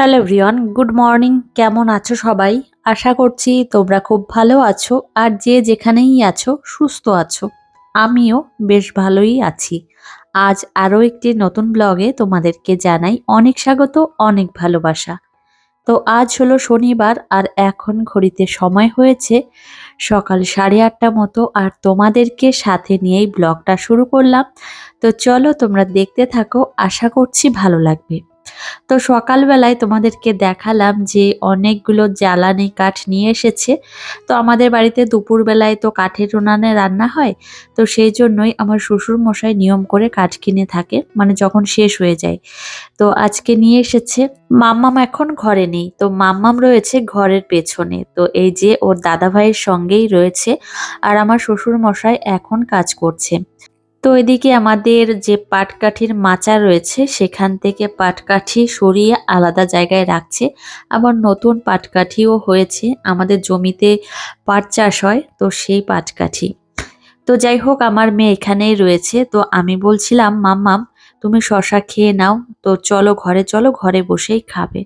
Hello everyone, good morning. কেমন আছো সবাই? আশা করছি তোমরা খুব ভালো আছো আর যে যেখানেই আছো, সুস্থ আছো। আমিও বেশ ভালোই আছি। আজ আরও একটি নতুন ব্লগে তোমাদেরকে জানাই অনেক স্বাগত, অনেক ভালোবাসা। তো আজ হলো শনিবার আর এখন ঘড়িতে সময় হয়েছে সকাল সাড়ে আটটা মতো আর তোমাদেরকে সাথে নিয়েই ব্লগটা শুরু করলাম। তো চলো তোমরা দেখতে থাকো, আশা করছি ভালো লাগবে। তো সকালবেলায় তোমাদেরকে দেখালাম যে অনেকগুলো জ্বালানি কাঠ নিয়ে এসেছে। তো আমাদের বাড়িতে দুপুরবেলায় তো কাঠের উনানে রান্না হয়, তো সেই জন্যই আমার শ্বশুর মশাই নিয়ম করে কাঠ কিনে থাকে মানে যখন শেষ হয়ে যায়। তো আজকে নিয়ে এসেছে, মাম্মাম এখন ঘরে নেই, তো মাম্মাম রয়েছে ঘরের পেছনে। তো এই যে ওর দাদা ভাইয়ের সঙ্গেই রয়েছে, আর আমার শ্বশুর মশাই এখন কাজ করছে। তো এদিকে আমাদের যে পাটকাঠির মাচা রয়েছে, সেখান থেকে পাটকাঠি সরিয়ে আলাদা জায়গায় রাখছে। আবার নতুন পাটকাঠিও হয়েছে। আমাদের জমিতে পাট চাষ হয়, তো সেই পাটকাঠি। তো যাই হোক, আমার মেয়ে এখানেই রয়েছে। তো আমি বলছিলাম, মাম্মাম তুমি শশা খেয়ে নাও। তো চলো ঘরে চলো ঘরে বসেই খাবে।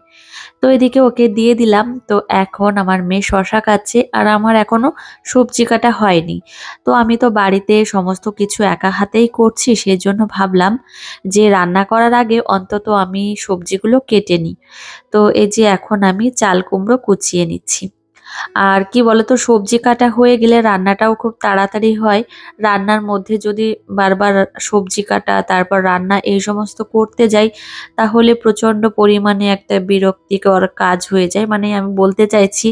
তো এদিকে ওকে দিয়ে দিলাম। তো এখন আমার মেয়ে শশা খাচ্ছে আর আমার এখনও সবজি কাটা হয়নি। তো আমি তো বাড়িতে সমস্ত কিছু একা হাতেই করছি, সেজন্য ভাবলাম যে রান্না করার আগে অন্তত আমি সবজিগুলো কেটে নিই। তো এই যে এখন আমি চাল কুমড়ো কুচিয়ে নিচ্ছি। আর কি বলতো, সবজি কাটা হয়ে গেলে রান্নাটাও খুব তাড়াতাড়ি হয়। রান্নার মধ্যে যদি বারবার সবজি কাটা, তারপর রান্না এই সমস্ত করতে যাই, তাহলে প্রচণ্ড পরিমাণে একটা বিরক্তিকর কাজ হয়ে যায়। মানে আমি বলতে চাইছি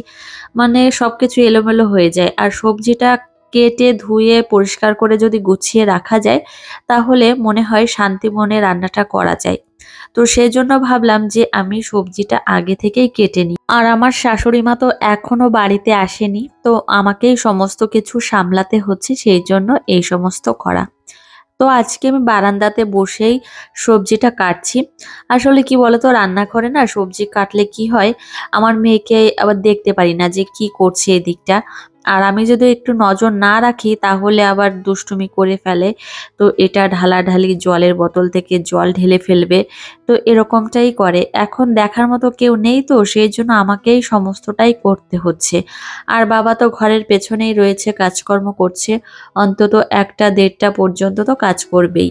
মানে সব কিছু এলোমেলো হয়ে যায়। আর সবজিটা কেটে ধুয়ে পরিষ্কার করে যদি গুছিয়ে রাখা যায়, তাহলে মনে হয় শান্তি মনে রান্নাটা করা যায়। তো সেই জন্য ভাবলাম যে আমি সবজিটা আগে থেকেই কেটে নিই। আর আমার শাশুড়ি মা তো এখনও বাড়িতে আসেনি, তো আমাকেই সমস্ত কিছু সামলাতে হচ্ছে, সেই জন্য এই সমস্ত করা। তো আজকে আমি বারান্দাতে বসেই সবজিটা কাটছি। আসলে কি বলতো, রান্নাঘরে না সবজি কাটলে কি হয়, আমার মেয়েকে আবার দেখতে পারি না যে কি করছে এদিকটা। আর আমি যদি একটু নজর না রাখি, তাহলে আবার দুষ্টুমি করে ফেলে। তো এটা ঢালাঢালি জলের বোতল থেকে জল ঢেলে ফেলবে। তো এরকমটাই করে। এখন দেখার মতো কেউ নেই তো সেই জন্য আমাকেই সমস্তটাই করতে হচ্ছে। আর বাবা তো ঘরের পেছনেই রয়েছে, কাজকর্ম করছে। অন্তত একটা দেড়টা পর্যন্ত তো কাজ করবেই।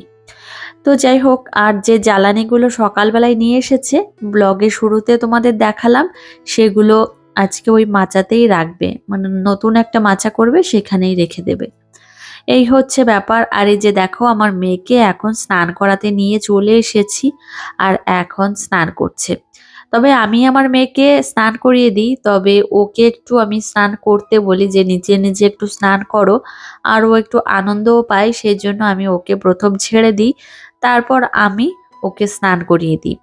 তো যাই হোক, আর যে জ্বালানিগুলো সকালবেলায় নিয়ে এসেছে, ব্লগে শুরুতে তোমাদের দেখালাম, সেগুলো আজকে ওই মাচাতেই রাখবে। মানে নতুন একটা মাচা করবে, সেখানেই রেখে দেবে। এই হচ্ছে ব্যাপার। আর এই যে দেখো, আমার মেয়েকে এখন স্নান করাতে নিয়ে চলে এসেছি আর এখন স্নান করছে। তবে আমি আমার মেয়েকে স্নান করিয়ে দিই, তবে ওকে একটু আমি স্নান করতে বলি যে, নিজে নিজে একটু স্নান করো। আর ও একটু আনন্দও পায়, সেই জন্য আমি ওকে প্রথম ছেড়ে দিই। তারপর আমি ওকে স্নান করিয়ে দিই।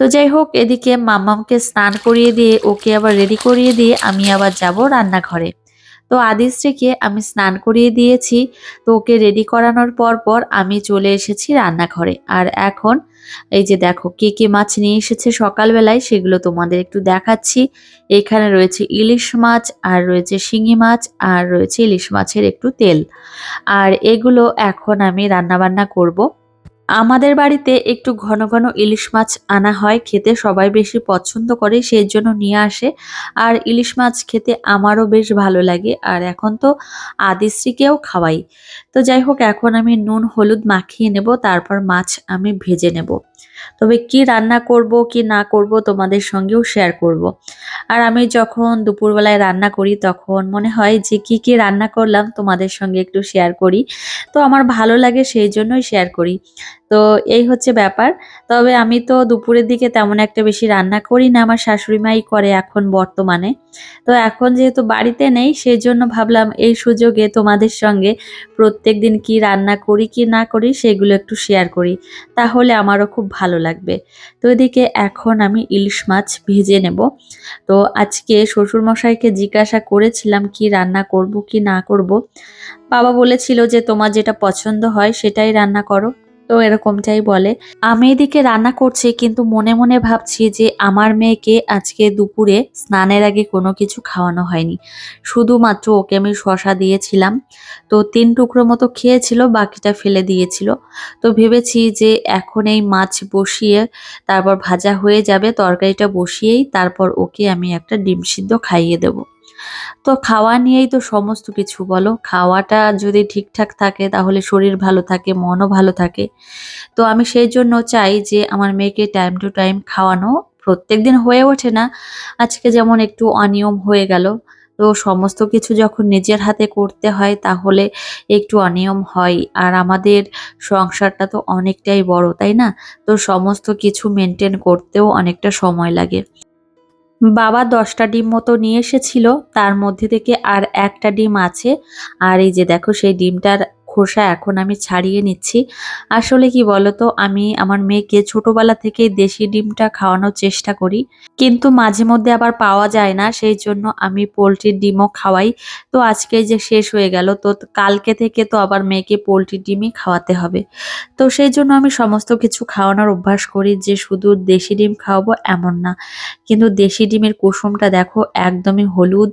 তো যাই হোক, এদিকে মাম্মামকে স্নান করিয়ে দিয়ে, ওকে আবার রেডি করিয়ে দিয়ে আমি আবার যাব রান্নাঘরে। তো আদিশ্রীকে আমি স্নান করিয়ে দিয়েছি। তো ওকে রেডি করানোর পর পর আমি চলে এসেছি রান্নাঘরে। আর এখন, এই যে দেখো, কে কে মাছ নিয়ে এসেছে সকালবেলায়, সেগুলো তোমাদের একটু দেখাচ্ছি। এখানে রয়েছে ইলিশ মাছ, আর রয়েছে শিঙি মাছ, আর রয়েছে ইলিশ মাছের একটু তেল। আর এগুলো এখন আমি রান্নাবান্না করব। আমাদের বাড়িতে একটু ঘন ঘন ইলিশ মাছ আনা হয়, খেতে সবাই বেশি পছন্দ করে, সেই জন্য নিয়ে আসে। আর ইলিশ মাছ খেতে আমারও বেশ ভালো লাগে, আর এখন তো আদিশ্রীকেও খাওয়াই। তো যাই হোক, এখন আমি নুন, হলুদ মাখিয়ে নেব, তারপর মাছ আমি ভেজে নেব। তবে কি রান্না করব, কি না করব তোমাদের সঙ্গেও শেয়ার করব। আর আমি যখন দুপুরবেলায় রান্না করি, তখন মনে হয় যে কি কি রান্না করলাম তোমাদের সঙ্গে একটু শেয়ার করি। তো আমার ভালো লাগে, সেই জন্যই শেয়ার করি। তো এই হচ্ছে ব্যাপার। তবে আমি তো দুপুরের দিকে তেমন একটা বেশি রান্না করি না, আমার শাশুড়ি মাই করে এখন বর্তমানে। তো এখন যেহেতু বাড়িতে নেই সেই জন্য ভাবলাম এই সুযোগে তোমাদের সঙ্গে প্রত্যেক দিন কী রান্না করি কি না করি সেগুলো একটু শেয়ার করি, তাহলে আমারও খুব ভালো লাগবে। তো এদিকে এখন আমি ইলিশ মাছ ভেজে নেব। তো আজকে শ্বশুরমশাইকে জিজ্ঞাসা করেছিলাম কি রান্না করব কি না করব। বাবা বলেছিল যে তোমার যেটা পছন্দ হয় সেটাই রান্না করো। তো এরকমটাই বলে। আমি এদিকে রান্না করছি, কিন্তু মনে মনে ভাবছি যে আমার মেয়েকে আজকে দুপুরে স্নানের আগে কোনো কিছু খাওয়ানো হয়নি। শুধুমাত্র ওকে আমি শশা দিয়েছিলাম। তো তিন টুকরো মতো খেয়েছিল, বাকিটা ফেলে দিয়েছিল। তো ভেবেছি যে এখন এই মাছ বসিয়ে তারপর ভাজা হয়ে যাবে, তরকারিটা বসিয়েই তারপর ওকে আমি একটা ডিম সিদ্ধ খাইয়ে দেব। তো খাওয়া নিয়েই তো সমস্ত কিছু, বলো? খাওয়াটা যদি ঠিকঠাক থাকে, তাহলে শরীর ভালো থাকে, মনও ভালো থাকে। তো আমি সেই জন্য চাই যে আমার মেয়েকে টাইম টু টাইম খাওয়ানো প্রত্যেক দিন হয়ে ওঠে না। আজকে যেমন একটু অনিয়ম হয়ে গেল, তো সমস্ত কিছু যখন নিজের হাতে করতে হয়, তাহলে একটু অনিয়ম হয়। আর আমাদের সংসারটা তো অনেকটাই বড়, তাই না? তো সমস্ত কিছু মেনটেন করতেও অনেকটা সময় লাগে। বাবা দশটা ডিম মতো নিয়ে এসেছিল, তার মধ্যে থেকে আর একটা ডিম আছে। আর এই যে দেখো, সেই ডিমটার খোসা এখন আমি ছাড়িয়ে নিচ্ছি। আসলে কি বলতো, আমি আমার মেয়েকে ছোটবেলা থেকেই দেশি ডিমটা খাওয়ানোর চেষ্টা করি। কিন্তু মাঝে মধ্যে আবার পাওয়া যায় না, সেই জন্য আমি পোলট্রির ডিমও খাওয়াই। তো আজকে যে শেষ হয়ে গেল, তো কালকে থেকে তো আবার মেয়েকে পোলট্রির ডিমই খাওয়াতে হবে। তো সেই জন্য আমি সমস্ত কিছু খাওয়ানোর অভ্যাস করি যে শুধু দেশি ডিম খাওয়াবো এমন না। কিন্তু দেশি ডিমের কুসুমটা দেখো, একদমই হলুদ,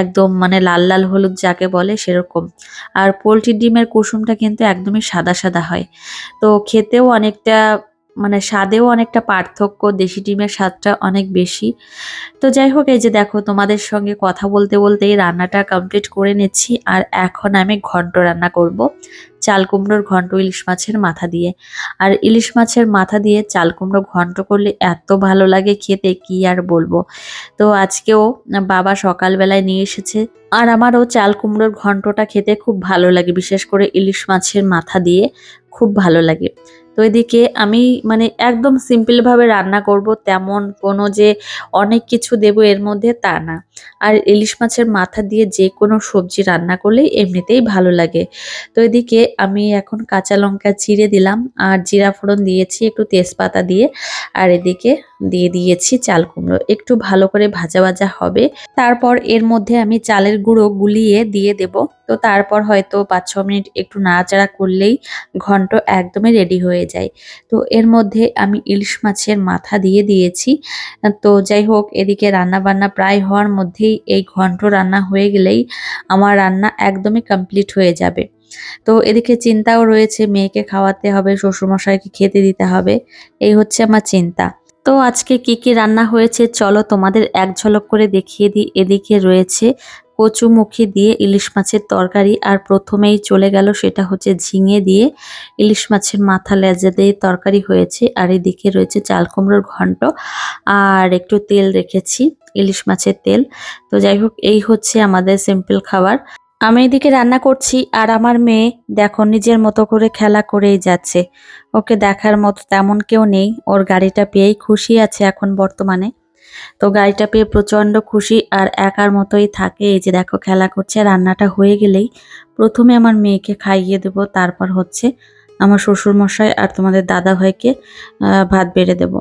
একদম মানে লাল লাল হলুদ যাকে বলে সেরকম। আর পোলট্রির ডিমের কুসুমটা কিন্তু একদমই সাদা সাদা হয়। তো খেতেও অনেকটা মানে স্বাদেও অনেকটা পার্থক্য, দেশি ডিমের স্বাদটা অনেক বেশি। তো যাই হোক, এই যে দেখো, তোমাদের সঙ্গে কথা বলতে বলতে এই রান্নাটা কমপ্লিট করে নিচ্ছি, আর এখন আমি ঘন্ট রান্না করব। চাল কুমড়োর ঘন্ট ইলিশ মাছের মাথা দিয়ে। আর ইলিশ মাছের মাথা দিয়ে চাল কুমড়ো ঘন্ট করলে এত ভালো লাগে খেতে, কি আর বলব? তো আজকেও বাবা সকালবেলায় নিয়ে এসেছে। আর আমারও চাল কুমড়োর ঘন্টটা খেতে খুব ভালো লাগে, বিশেষ করে ইলিশ মাছের মাথা দিয়ে খুব ভালো লাগে। তো এদিকে আমি মানে একদম সিম্পলভাবে রান্না করব, তেমন কোনো যে অনেক কিছু দেব এর মধ্যে তা না। আর ইলিশ মাছের মাথা দিয়ে যে কোনো সবজি রান্না করলেই এমনিতেই ভালো লাগে। তো এদিকে আমি এখন কাঁচা লঙ্কা চিড়ে দিলাম আর জিরা ফোড়ন দিয়েছি একটু তেজপাতা দিয়ে। আর এদিকে দিয়ে দিয়েছি চাল কুমড়ো। একটু ভালো করে ভাজা ভাজা হবে। তারপর এর মধ্যে আমি চালের গুঁড়ো গুলিয়ে দিয়ে দেব। তো তারপর হয়তো পাঁচ ছ মিনিট একটু নাড়াচাড়া করলেই ঘন্ট একদমই রেডি হয়ে যায়। তো এর মধ্যে আমি ইলিশ মাছের মাথা দিয়ে দিয়েছি। তো যাই হোক, এদিকে রান্না বান্না প্রায় হওয়ার মধ্যেই এই ঘন্ট রান্না হয়ে গেলেই আমার রান্না একদমই কমপ্লিট হয়ে যাবে। তো এদিকে চিন্তাও রয়েছে, মেয়েকে খাওয়াতে হবে, শ্বশুরমশাইকে খেতে দিতে হবে। এই হচ্ছে আমার চিন্তা। তো আজকে কি কি রান্না হয়েছে চলো তোমাদের এক ঝলক করে দেখিয়ে দিই। এদিকে রয়েছে কচুমুখী দিয়ে ইলিশ মাছের তরকারি আর প্রথমেই চলে গেল সেটা হচ্ছে ঝিঙে দিয়ে ইলিশ মাছের মাথা লেজা দিয়ে তরকারি হয়েছে আর এদিকে রয়েছে চাল কুমড়োর ঘন্ট আর একটু তেল রেখেছি ইলিশ মাছের তেল। তো যাই হোক, এই হচ্ছে আমাদের সিম্পল খাবার। আমি এদিকে রান্না করছি আর আমার মেয়ে দেখো নিজের মতো করে খেলা করেই যাচ্ছে। ওকে দেখার মতো তেমন কেউ নেই। ওর গাড়িটা পেয়েই খুশি আছে এখন বর্তমানে। তো গাড়িটা পেয়ে প্রচণ্ড খুশি আর একার মতোই থাকে। এই যে দেখো খেলা করছে, রান্নাটা হয়ে গেলেই প্রথমে আমার মেয়েকে খাইয়ে দেব, তারপর হচ্ছে আমার শ্বশুরমশাই আর তোমাদের দাদা ভাইকে ভাত বেড়ে দেব।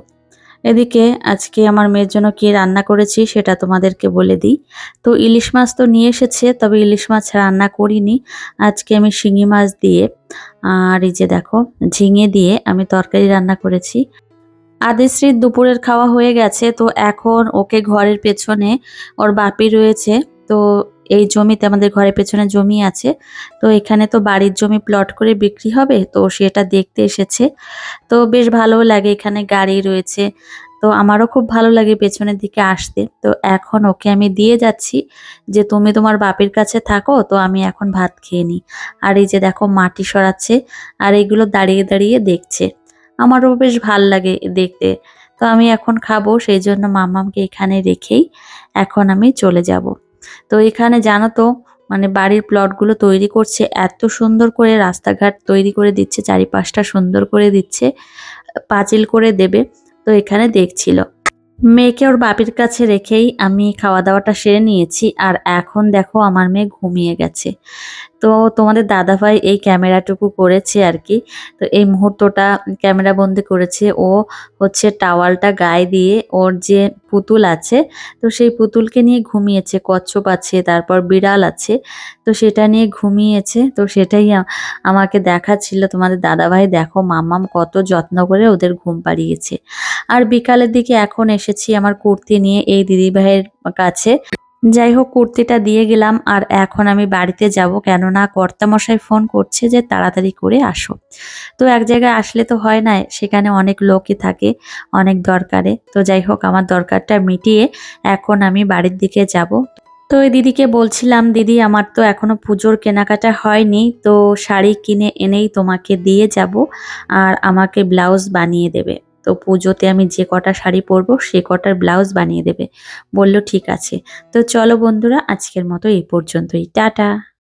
এদিকে আজকে আমার মেয়ের জন্য কি রান্না করেছি সেটা তোমাদেরকে বলে দিই। তো ইলিশ মাছ তো নিয়ে এসেছে, তবে ইলিশ মাছ রান্না করিনি। আজকে আমি শিঙি মাছ দিয়ে, আর এই যে দেখো, ঝিঙে দিয়ে আমি তরকারি রান্না করেছি। আদিশ্রীর দুপুরের খাওয়া হয়ে গেছে, তো এখন ওকে ঘরের পেছনে ওর বাপি রয়েছে। তো এই জমিতে আমাদের ঘরের পেছনে জমি আছে। তো এখানে তো বাড়ির জমি প্লট করে বিক্রি হবে, তো সেটা দেখতে এসেছে। তো বেশ ভালো লাগে, এখানে গাড়ি রয়েছে। তো আমারও খুব ভালো লাগে পেছনের দিকে আসতে। তো এখন ওকে আমি দিয়ে যাচ্ছি যে, তুমি তোমার বাপের কাছে থাকো, তো আমি এখন ভাত খেয়ে নিই। আর এই যে দেখো মাটি সরাচ্ছে, আর এইগুলো দাঁড়িয়ে দাঁড়িয়ে দেখছে। আমারও বেশ ভালো লাগে দেখতে। তো আমি এখন খাব, সেই জন্য মামামকে এখানে রেখেই এখন আমি চলে যাব। তো এখানে জানো তো মানে বাড়ির প্লটগুলো তৈরি করছে, এত সুন্দর করে রাস্তাঘাট তৈরি করে দিচ্ছে, চারিপাশটা সুন্দর করে দিচ্ছে, পাঁচিল করে দেবে। তো এখানে দেখছিল। মেয়েকে ওর বাপির কাছে রেখেই আমি খাওয়া দাওয়াটা সেরে নিয়েছি আর এখন দেখো আমার মেয়ে ঘুমিয়ে গেছে। তো তোমাদের দাদাভাই এই ক্যামেরাটুকু করেছে আর কি। তো এই মুহূর্তটা ক্যামেরা বন্দি করেছে। ও হচ্ছে টাওয়ালটা গায়ে দিয়ে ওর যে পুতুল আছে, তো সেই পুতুলকে নিয়ে ঘুমিয়েছে, কচ্ছপ আছে, তারপর বিড়াল আছে, তো সেটা নিয়ে ঘুমিয়েছে। তো সেটাই আমাকে দেখাচ্ছিল। তোমাদের দাদাভাই দেখো মাম্মাম কত যত্ন করে ওদের ঘুম পাড়িয়েছে। আর বিকালের দিকে এখন এসেছি আমার কুর্তি নিয়ে এই দিদিভাইয়ের কাছে। যাই হোক, কুর্তিটা দিয়ে গেলাম আর এখন আমি বাড়িতে যাব। কেননা কর্তামশাই ফোন করছে যে তাড়াতাড়ি করে আসো। তো এক জায়গায় আসলে তো হয় না, সেখানে অনেক লোকই থাকে, অনেক দরকারে। তো যাই হোক, আমার দরকারটা মিটিয়ে এখন আমি বাড়ির দিকে যাব। তো ওই দিদিকে বলছিলাম, দিদি, আমার তো এখনও পুজোর কেনাকাটা হয়নি, তো শাড়ি কিনে এনেই তোমাকে দিয়ে যাব, আর আমাকে ব্লাউজ বানিয়ে দেবে। তো পুজোতে আমি যে কটা শাড়ি পরবো সে কটার ব্লাউজ বানিয়ে দেবে। বলল, ঠিক আছে। তো চলো বন্ধুরা, আজকের মতো এই পর্যন্তই। টাটা!